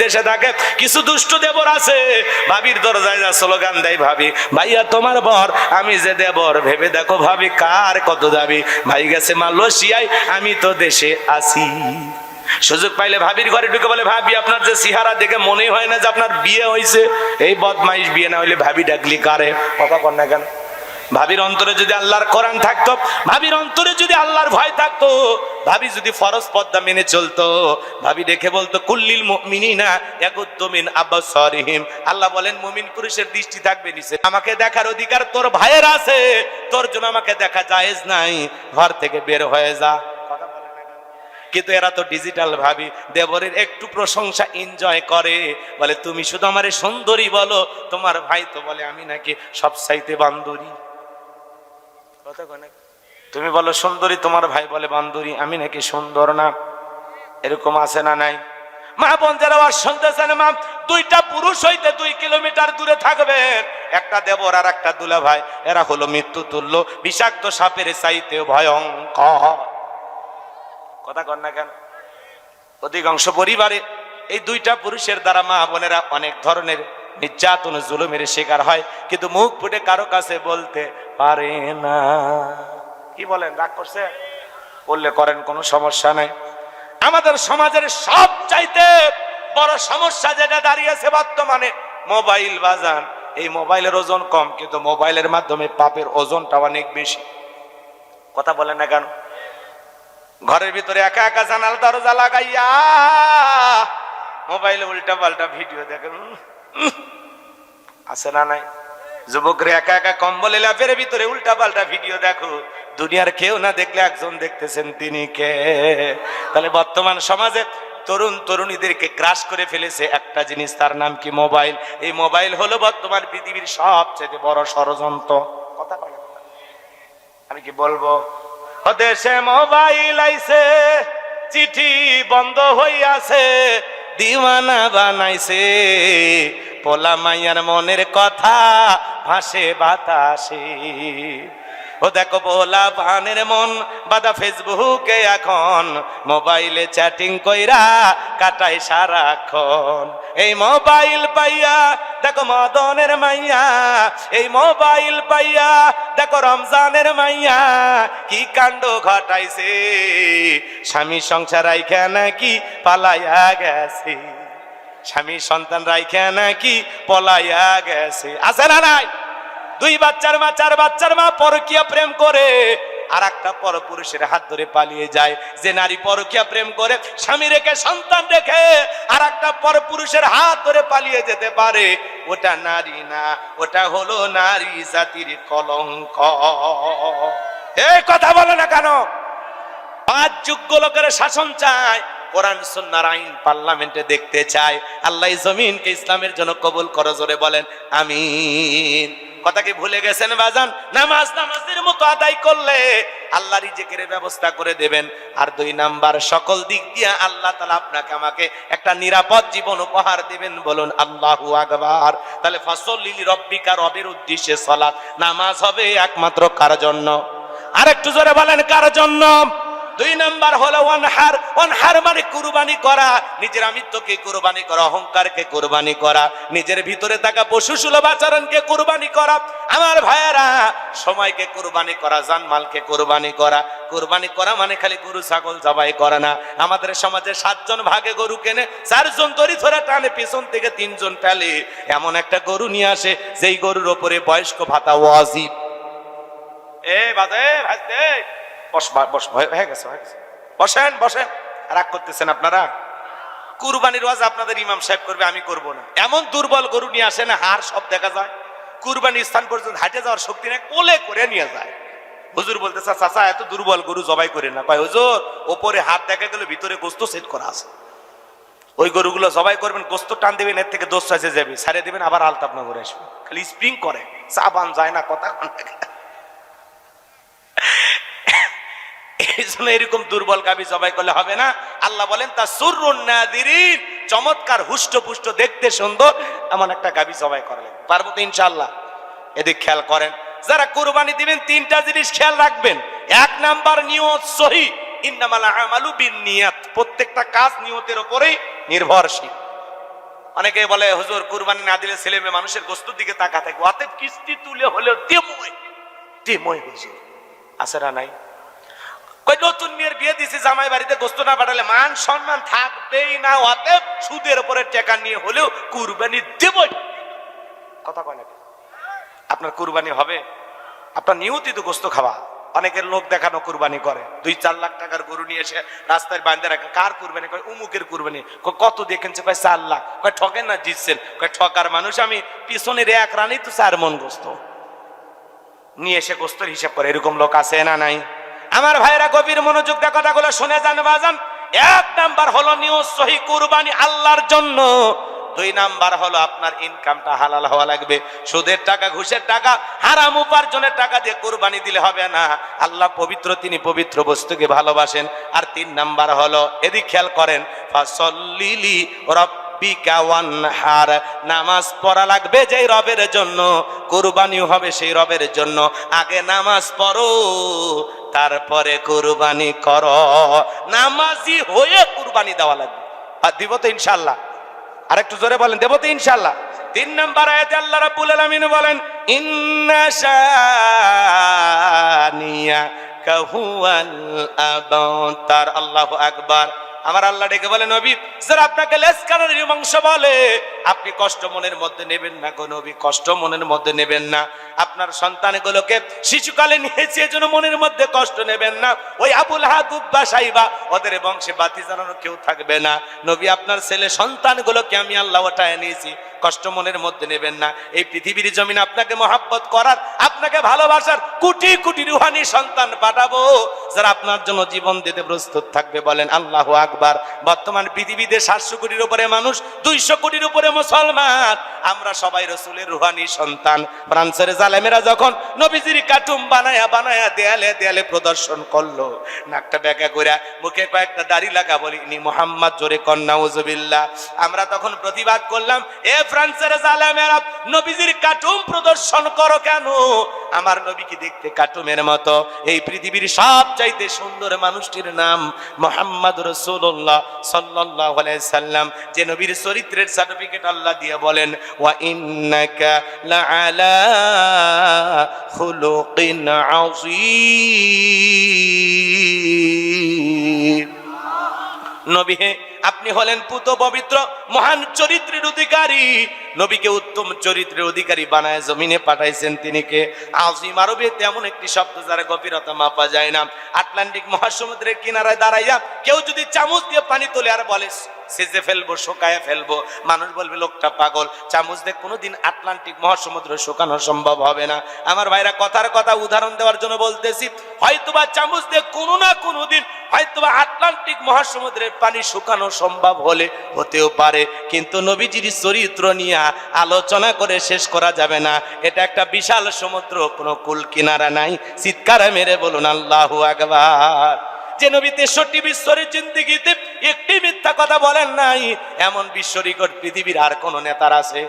বিদেশে থাকে, কিছু দুষ্ট দেবর আছে। ভাবির দরজায় যা স্লোগান দেয়, ভাবি, ভাইয়া, তোমার বর, আমি যে দেবর, ভেবে দেখো ভাবি, কার কত দাবি? ভাই গেছে মালয়েশিয়ায় আমি তো দেশে আসি সুযোগ পাইলে ভাবির ঘরে ঢুকে বলে, ভাবি, আপনার যে সিহারা দেখে মনে হয় না যে আপনার বিয়ে হয়েছে এই বদমাইশ বিয়ে না হইলে ভাবি ডাকলি কারে? কথা কর না কেন? ভাবির অন্তরে যদি আল্লাহর কোরআন থাকতো, ভাবির অন্তরে যদি আল্লাহর ভয় থাকতো ভাবি যদি ফরজ পদ্মা মেনে চলতো, ভাবি দেখে বলতো, কুল্লিল মুমিনিনা ইয়াকুদ্দুমিন আবসারিহিম। আল্লাহ বলেন, মুমিন পুরুষের দৃষ্টি থাকবে নিচে। আমাকে দেখার অধিকার তোর ভাইয়ের আছে। তোর জন্য আমাকে দেখা জায়েজ নাই। ঘর থেকে বের হয়ে যা। কিন্তু এরা তো ডিজিটাল ভাবি। দেবরের একটু প্রশংসা এনজয় করে। বলে, তুমি শুধু আমারে সুন্দরী বলো। তোমার ভাই তো বলে, আমি নাকি সব চাইতে বান্দরী। কথা? তুমি বলো, সুন্দরী, তোমার ভাই বলে, বান্দরী, আমি নাকি সুন্দর না? এরকম আছে না নাই? মা বোন, যারা শুনতেছেন মা, দুইটা পুরুষ হইতে দুই কিলোমিটার দূরে থাকবেন একটা দেবর আর একটা দুলা ভাই এরা হলো মৃত্যু তুল্য, বিষাক্ত সাপের চাইতে ভয়ঙ্কর। কথা কর না কেন? অধিকাংশ পরিবারে এই দুইটা পুরুষের দ্বারা মা বোনেরা অনেক ধরনের নির্যাতন, জুলুমের শিকার হয়। কিন্তু মুখ ফুটে কারও কাছে বলতে পারে না। কি বলেন, রাগ করছে? বললে করেন, কোনো সমস্যা নাই। আমাদের সমাজের সব চাইতে বড় সমস্যা যেটা দাঁড়িয়েছে বর্তমানে, মোবাইল বাজান। এই মোবাইলের ওজন কম, কিন্তু মোবাইলের মাধ্যমে পাপের ওজনটা অনেক বেশি। কথা বলেন না কেন? ঘরের ভিতরে একা একা জানাল দরজা লাগাইয়া, মোবাইলে উল্টা পাল্টা ভিডিও দেখেন। আছে না নাই? যুবকরা একা একা কম্বল লাফের ভিতরে উল্টা পাল্টা ভিডিও দেখো। দুনিয়ার কেউ না দেখলে একজন দেখতেছেন তিনি কে? তাহলে বর্তমান সমাজে তরুণ তরুণীদেরকে ক্রাশ করে ফেলেছে একটা জিনিস, তার নাম কি মোবাইল? এই মোবাইল হলো বর্তমান পৃথিবীর সবচেয়ে বড় ষড়যন্ত্র। কথা আমি কি বলব? দেশে মোবাইল আইছে, চিঠি বন্ধ হইয়াছে, দিওয়ানা বানাইছে। পোলা মাইয়ার মনের কথা ভাসে বাতাসে। ও দেখো পোলা পানের মন, বাদা ফেসবুকে এখন। মোবাইলে চ্যাটিং কইরা কাটাই সারাক্ষণ। এই মোবাইল পাইয়া, দেখো মদনের মাইয়া। এই মোবাইল পাইয়া, দেখো রমজানের মাইয়া। কি কাণ্ড ঘটাইছে? স্বামী সংসার রাইখা নাকি পালাইয়া গেছে? স্বামী সন্তান রাইখা নাকি পলাইয়া গেছে? আছে না নাই? দুই বাচ্চার মা, চার বাচ্চার মা পরকিয়া প্রেম করে। আর একটা পরপুরুষের হাত ধরে পালিয়ে যায়। যে নারী পরকিয়া প্রেম করে, স্বামী রেখে, সন্তান রেখে আর একটা পরপুরুষের হাত ধরে পালিয়ে যেতে পারে। ওটা নারী না, ওটা হলো নারী জাতির কলঙ্ক। এই কথা বলো না কেন? পাঁচ যোগ্য লোকের শাসন চায়। কোরআন, সুন্নার আইন পার্লামেন্টে দেখতে চায়। আল্লাহ জমিনকে ইসলামের জন্য কবুল করো, জোরে বলেন, আমিন। কথা কি ভুলে গেছেন বাজান? নামাজ নামাজের মতো আদায় করলে আল্লাহ রিজেকের ব্যবস্থা করে দেবেন। আর দুই নাম্বার, সকল দিক দিয়ে আল্লাহ তালা আপনাকে আমাকে একটা নিরাপদ জীবন উপহার দেবেন বলুন, আল্লাহু আকবার। তাহলে ফসল রব্বিকা রবের উদ্দেশ্যে সলাৎ নামাজ হবে একমাত্র কার জন্য? আর একটু জোরে বলেন, কার জন্য? দুই নাম্বার হলো অনহার। অনহার মানে কুরবানি করা। নিজের আমিত্বকে কুরবানি করা, অহংকারকে কুরবানি করা, নিজের ভিতরে থাকা পশু সুলভ আচরণকে কুরবানি করা। আমার ভাইয়েরা, সময়কে কুরবানি করা, জানমালকে কুরবানি করা। কুরবানি করা মানে খালি গরু, ছাগল জবাই করে না। আমাদের সমাজে সাতজন ভাগে গরু কেনে, চারজন দড়ি ধরে টানে, পিছন থেকে তিনজন ফেলে এমন একটা গরু নিয়ে আসে, যেই গরুর ওপরে বয়স্ক ভাতা ওয়াজিব। এ বাজে ভাজতে হয়ে গেছে বসেন বসেন। রাগ করতেছেন আপনারা? কুরবানির ওয়াজ আপনাদের ইমাম সাহেব করবে, আমি করব না। এমন দুর্বল গরু নিয়ে আসে না হাড় সব দেখা যায়। কুরবানির স্থান পর্যন্ত হাঁটে যাওয়ার শক্তি নেই, কোলে করে নিয়ে যায়। হুজুর বলতেছে চাচা এত দুর্বল গরু জবাই করে না। কয়, হুজুর, ওপরে হাত দেখা গেলে ভিতরে গোস্ত সেট করা আছে। ওই গরুগুলো জবাই করবেন, গোস্ত টান দেবেন, এর থেকে দোষ চাইছে যাবে। সারিয়ে দেবেন, আবার আলতাপ নগরে আসবে। খালি স্প্রিং করে চা বান যায় না, কথা কন না। এই এরকম দুর্বল গাবি জবাই করলে হবে না। আল্লাহ বলেন, তা সুরুন্নাদিরিন চমৎকার হুষ্ট পুষ্ট, দেখতে সুন্দর। এমন একটা গাবি জবাই করলেন। পারব তো এদিক খেয়াল করেন, যারা কুরবানি দিবেন, তিনটা জিনিস খেয়াল রাখবেন। এক নাম্বার নিয়ত সহি, ইন্নামাল আমালু বিন নিয়াত প্রত্যেকটা কাজ নিয়তের উপরেই নির্ভরশীল। অনেকে বলে, হুজুর, কুরবানি না দিলে ছেলে মেয়ে মানুষের গোস্তুর দিকে তাকা অতএব কিস্তি তুলে হলেও হুজুর নাই? কই, নতুন মেয়ের বিয়ে দিছি, জামাই বাড়িতে গোস্ত না পাঠালে মান সম্মান থাকবেই না, অতএব সুদের উপরে টাকা নিয়ে হলেও কুরবানি দেবই। কথা কয় নাকি আপনার কুরবানি হবে, আপনার নিয়তি তো গোস্ত খাওয়া। অনেকের লোক দেখানো কুরবানি করে, দুই চার লাখ টাকার গরু নিয়ে এসে রাস্তায় বাঁধে রাখে। কার কুরবানি? কয়, উমুকের কুরবানি। কত দেখেছে কয়, চার লাখ। কয় ঠকেন না জিতছেন। কয়, ঠকার মানুষ, আমি পিছনের এক রানী তো চার মন গোস্ত। নিয়ে এসে গোস্তর হিসাব করে, এরকম লোক আছে না নাই? আমার ভাইরা গভীর মনোযোগ কথাগুলো শুনে যান, বাজান। এক নাম্বার হলো নিউজ, সহি কুরবানি আল্লাহর জন্য। দুই নাম্বার হলো আপনার ইনকামটা হালাল হওয়া লাগবে। সুদের টাকা, ঘুষের টাকা, হারাম উপার্জনের টাকা দিয়ে কুরবানি দিলে হবে না। আল্লাহ পবিত্র, তিনি পবিত্র বস্তুকে ভালোবাসেন। আর তিন নাম্বার হলো, এদিক খেয়াল করেন, ফাসল্লিলি রব্বিকা ওয়ানহার। নামাজ পড়া লাগবে যেই রবের জন্য, কুরবানিও হবে সেই রবের জন্য। আগে নামাজ পড়ো, তারপরে কুরবানি করো। নামাজি হয়ে কুরবানি দেওয়া লাগবে। আর দিব তো ইনশাল্লাহ আরেকটু জোরে বলেন, দেব তো ইনশাল্লাহ তিন নম্বর আয়াতে আল্লাহ রাব্বুল আলামিন বলেন, ইন্না শানিয়া কাহুয়াল আবতার। আল্লাহু আকবার। আমার আল্লাহ ডেকে বলে, নবী, যারা আপনাকে লেসকারের মাংস বলে, আপনি কষ্ট মনের মধ্যে নেবেন না গো নবী, কষ্ট মনের মধ্যে নেবেন না। আপনার সন্তানগুলোকে শিশুকালে নিয়েছে, এজন্য মনের মধ্যে কষ্ট নেবেন না। ওই আবুল হাদুব্বা সাইবা, ওদের বংশে বাতি জানানো কেউ থাকবে না। নবী, আপনার ছেলে সন্তানগুলোকে আমি আল্লাহ ওটায় নিয়েছি, কষ্ট মনের মধ্যে নেবেন না। এই পৃথিবীর জমিন আপনাকে মহাব্বত করার, আপনাকে ভালোবাসার কোটি কোটি রুহানি সন্তান পাঠাবো। যারা আপনার জন্য জীবন দিতে প্রস্তুত থাকবে, বলেন, আল্লাহ আকবার। বর্তমান পৃথিবীতে সাতশো কোটির উপরে মানুষ, দুইশো কোটির উপরে মুসলমান। আমরা সবাই রসুলের রুহানি সন্তান। ফ্রান্সের জালেমেরা যখন নবীজির কাটুম বানায়া বানায়া দেয়ালে দেয়ালে প্রদর্শন করল, নাকটা বেঁকা করে মুখে কয়েকটা দাড়ি লাগা বলিনি মোহাম্মদ, জোরে কন্যা উজুবিল্লাহ আমরা তখন প্রতিবাদ করলাম, এ ফ্রান্সের জালেমেরা নবীজির কাটুম প্রদর্শন করো কেন? আমার নবীকে দেখতে কাটুমের মতো। এই পৃথিবীর সব চাইতে সুন্দর মানুষটির নাম মোহাম্মদ রসুল্লাহ সাল্লাহ সাল্লাম। যে নবীর চরিত্রের সার্টিফিকেট আল্লাহ দিয়ে বলেন, ওয়া নবী হে আপনি হলেন পুত পবিত্র, মহান চরিত্রের অধিকারী। নবীকে উত্তম চরিত্রের অধিকারী বানায় জমিনে পাঠাইছেন তিনি কে? আজিম আরবে তেমন একটি শব্দ যারা গভীরতা মাপা যায় না। আটলান্টিক মহাসমুদ্রের কিনারায় দাঁড়াইয়া কেউ যদি চামচ দিয়ে পানি তোলে আর বলে সেজে ফেলব, শোকায় ফেলব। মানুষ বলবে, লোকটা পাগল। চামচ দিয়ে কোনোদিন আটলান্টিক মহাসমুদ্র শোকানো সম্ভব হবে না। আমার ভাইরা কথার কথা উদাহরণ দেওয়ার জন্য বলতেছি, হয়তোবা চামচ দিয়ে কোনো না কোনো দিন হয়তোবা আটলান্টিক মহাসমুদ্রের পানি শুকানো সম্ভব হলে হতেও পারে। কিন্তু নবীজির চরিত্র নিয়ে আলোচনা করে শেষ করা যাবে না। এটা একটা বিশাল সমুদ্র, কোনো কুল কিনারা নাই। চিৎকার মেরে বলুন, আল্লাহু আকবার। যে নবী তেষট্টি বিশ্বরের জিন্দিগিতে একটি মিথ্যা কথা বলেন নাই, এমন বিশ্ব রেকর্ড পৃথিবীর আর কোন নেতার আছে?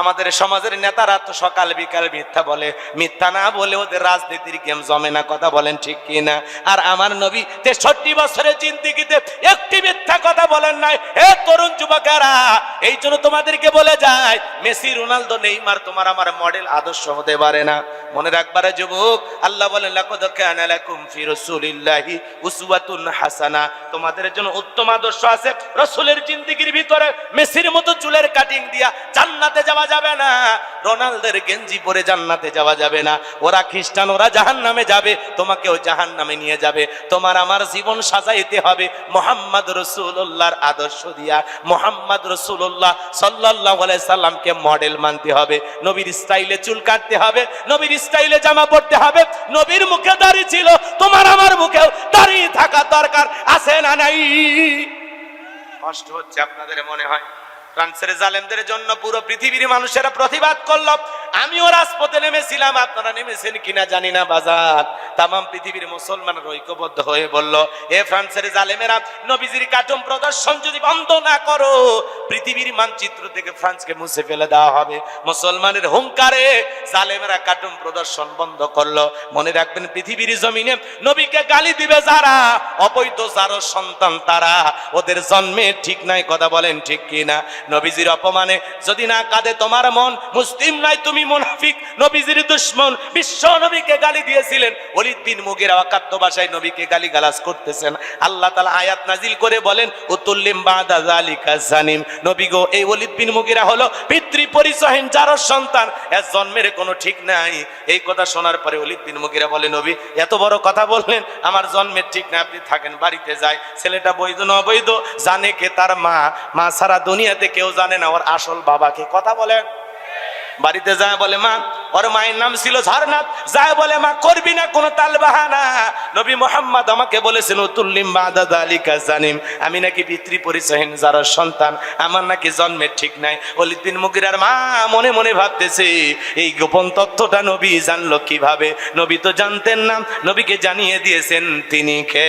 আমাদের সমাজের নেতারা তো সকাল বিকাল মিথ্যা বলে। মিথ্যা না বলে ওদের রাজনীতির গেম জমে না, কথা বলেন ঠিক কি না? আর আমার নবী তেষট্টি বছরের জিন্দিগিতে একটি মিথ্যা কথা বলেন নাই। এ তরুণ যুবকেরা, এই জন্য তোমাদেরকে বলে যায় মেসি, রোনালদো, নেইমার তোমার আমার মডেল আদর্শ হতে পারে না। মনে রাখবারে যুবক, আল্লাহ বলেন, লাকাদ কানা ফি রাসূলিল্লাহি উসওয়াতুন হাসানা। তোমাদের জন্য উত্তম আদর্শ আছে, রাসূলের জিন্দেগির ভিতরে মেসির মতো চুলের কাটিং দিয়া জান্নাতে যাওয়া যাবে না। রোনালদের গেঞ্জি পরে জান্নাতে যাওয়া যাবে না। ওরা খ্রিস্টান, ওরা জাহান্নামে যাবে। তোমাকেও জাহান্নামে নিয়ে যাবে। তোমার আমার জীবন সাজাইতে হবে মোহাম্মদ রসুল্লাহর আদর্শ দিয়া। মোহাম্মদ রসুল্লাহ সাল্লাহ সাল্লামকে মডেল মানতে হবে। নবীর স্টাইলে চুল কাটতে হবে। নবীর স্টাইলে জামা পড়তে হবে। নবীর মুখে দাড়ি ছিল। তোমার আমার মুখেও দাঁড়িয়ে থাকা দরকার। আছে না নাই? কষ্ট হচ্ছে আপনাদের মনে হয়? ফ্রান্সের জালেমদের জন্য পুরো পৃথিবীর মানুষেরা প্রতিবাদ করল। আমিও রাজপথে নেমেছিলাম, আপনারা নেমেছেন কিনা জানি না বাজার। তাম পৃথিবীর মুসলমানের ঐক্যবদ্ধ হয়ে বলল, এ ফ্রান্সের জালেমেরা, নবীজির কাটুম প্রদর্শন যদি বন্ধ না করো, পৃথিবীর মানচিত্র থেকে ফ্রান্সকে মুছে ফেলে দেওয়া হবে। মুসলমানের হুঙ্কারে জালেমেরা কার্টুন প্রদর্শন বন্ধ করল। মনে রাখবেন, পৃথিবীর জমিনে নবীকে গালি দিবে যারা, অবৈধ যারো সন্তান তারা, ওদের জন্মে ঠিক নাই, কথা বলেন ঠিক কি না নবীজির অপমানে। যদি না কাঁদে তোমার মন, মুসলিম নাই, তুমি মুনাফিক, নবীজির দুশ্মন। বিশ্ব নবীকে গালি দিয়েছিলেন। অলিদ বিন মুগের অকাত্য ভাষায় নবীকে গালি গালাজ করতেছেন। আল্লাহ তালা আয়াত নাজিল করে বলেন, উতুল্লিম বাদা জালিকা জানিম। নবী গো, এই অলিদ বিন মুগিরা হলো পিতৃ পরিচয়হীন যার সন্তান। এর জন্মের কোনো ঠিক নাই। এই কথা শোনার পরে অলিদ বিন মুগিরা বলে, নবী, এত বড় কথা বললেন, আমার জন্মের ঠিক না আপনি থাকেন, বাড়িতে যায় ছেলেটা বৈধ না অবৈধ জানে কে তার মা। মা সারা দুনিয়াতে কেউ জানে না ওর আসল বাবাকে কথা বলেন বাড়িতে যায় বলে, মা, ওর মায়ের নাম ছিল ঝারনাথ। যায় বলে, মা, করবি না কোনো তাল বাহানা নবী মোহাম্মদ আমাকে বলেছেন, উতুল্লিম বাদা আলিকা জানিম। আমি নাকি পিতৃ পরিচয়হীন যার সন্তান। আমার নাকি জন্মের ঠিক নাই। অলিদ্দিন মুগিরার মা মনে মনে ভাবতেছে, এই গোপন তথ্যটা নবী জানলো কীভাবে? নবী তো জানতেন না। নবীকে জানিয়ে দিয়েছেন, তিনি কে?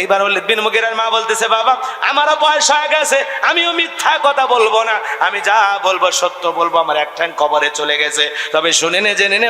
এইবার ওলিদ বিন মুগিরার মা বলতেছে, বাবা, আমারও বয়স হয়ে গেছে, আমিও মিথ্যা কথা বলব না। আমি যা বলব সত্য বলব, আমার এক কবরে চলে গেছে। তবে শুনে নে, জেনে নে